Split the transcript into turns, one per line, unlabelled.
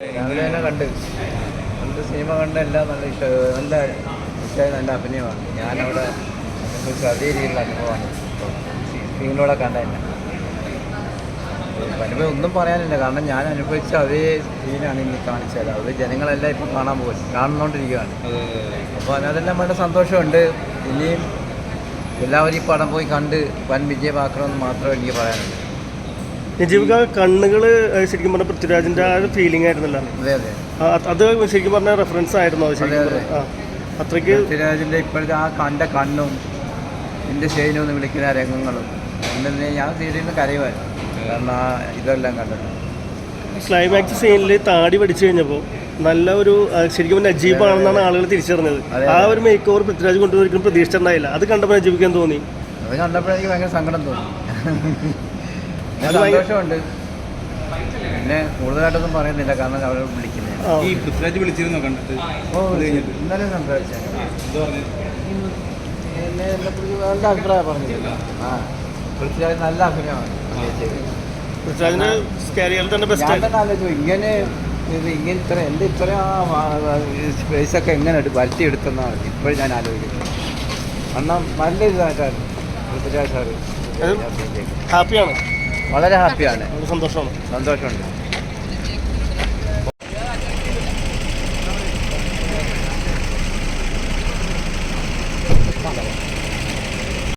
രാവിലെ തന്നെ കണ്ട്. കണ്ട് സിനിമ കണ്ട് എല്ലാം നല്ല ഇഷ്ടം. നല്ല ഇഷ്ടമായി നല്ല അഭിനയമാണ്. ഞാനവിടെ അതേ രീതിയിലുള്ള അനുഭവമാണ്. സ്ക്രീനിലൂടെ കണ്ട തന്നെ. അനുഭവം ഒന്നും പറയാനില്ല. കാരണം ഞാൻ അനുഭവിച്ച അതേ സീനാണ് ഇനി കാണിച്ചത്. അത് ജനങ്ങളെല്ലാം ഇപ്പം കാണാൻ പോകും കാണുന്നോണ്ടിരിക്കുകയാണ്. അപ്പോൾ അതിനെല്ലാം വളരെ സന്തോഷമുണ്ട്. ഇനിയും എല്ലാവരും ഈ പടം പോയി കണ്ട് വൻ വിജയമാക്കണമെന്ന് മാത്രമേ എനിക്ക് പറയാനുള്ളൂ.
നജീബ് കണ്ണുകൾ ശരിക്കും പറഞ്ഞ പൃഥ്വിരാജിന്റെ ആ ഒരു ഫീലിംഗ് ആയിരുന്നല്ലോ.
അതെ
ശരിക്കും പറഞ്ഞ റെഫറൻസ് ആയിരുന്നു അത്രയ്ക്ക്
പൃഥ്വിരാജിന്റെ ഇപ്പോഴത്തെ ആ കണ്ട കണ്ണും എന്റെ ശൈലി എന്ന് വിളിക്കുന്ന രംഗങ്ങളും എന്നെ ഞാൻ സീരിയലിന് കരയുമായിരുന്നു. കാരണം ആ ഇതെല്ലാം കണ്ടത്.
ക്ലൈമാക്സ് സീനിൽ താടി പഠിച്ചു കഴിഞ്ഞപ്പോൾ നല്ല ഒരു ശരിക്കും പറഞ്ഞാൽ നജീബ് ആണെന്നാണ് ആളുകൾ തിരിച്ചറിഞ്ഞത്. ആ ഒരു മേക്ക് ഓവർ പൃഥ്വിരാജ് കൊണ്ടുവരിക്കും പ്രതീക്ഷിച്ചിട്ടുണ്ടായില്ല അത് കണ്ടപ്പോൾ നജീബിക്ക് എന്ത് തോന്നി.
അത് കണ്ടപ്പോൾ എനിക്ക് ഭയങ്കര സങ്കടം തോന്നി. സന്തോഷമുണ്ട്. പിന്നെ കൂടുതലായിട്ടൊന്നും പറയുന്നില്ല കാരണം അവർ വിളിക്കുന്നത്
ഈ പൃഥ്വിരാജ് വിളിച്ചിരുന്നോ കണ്ടിട്ട്?
ഓ ഇന്നലെ സംസാരിച്ചു.
എന്താ പറഞ്ഞു?
എന്നെ എന്നെക്കുറിച്ച് നല്ല അഭിപ്രായം പറഞ്ഞു ആ പൃഥ്വിരാജ് നല്ല അഭിനയമാണ് ഞാൻ തന്നെ ആലോചിച്ചു ഇങ്ങനെ ഇത് ഇങ്ങനെ ഇത്ര എന്ത് ഇത്ര സ്പേസൊക്കെ എങ്ങനെ വരുത്തിയെടുത്തെന്നാണ് ഇപ്പോഴും ഞാൻ ആലോചിക്കുന്നത്. കാരണം നല്ല ഇതായിട്ടാണ് പൃഥ്വിരാജ് സാറ്.
ഹാപ്പിയാണ്.
വളരെ ഹാപ്പിയാണ്
സന്തോഷമാണ്.
സന്തോഷമുണ്ട്.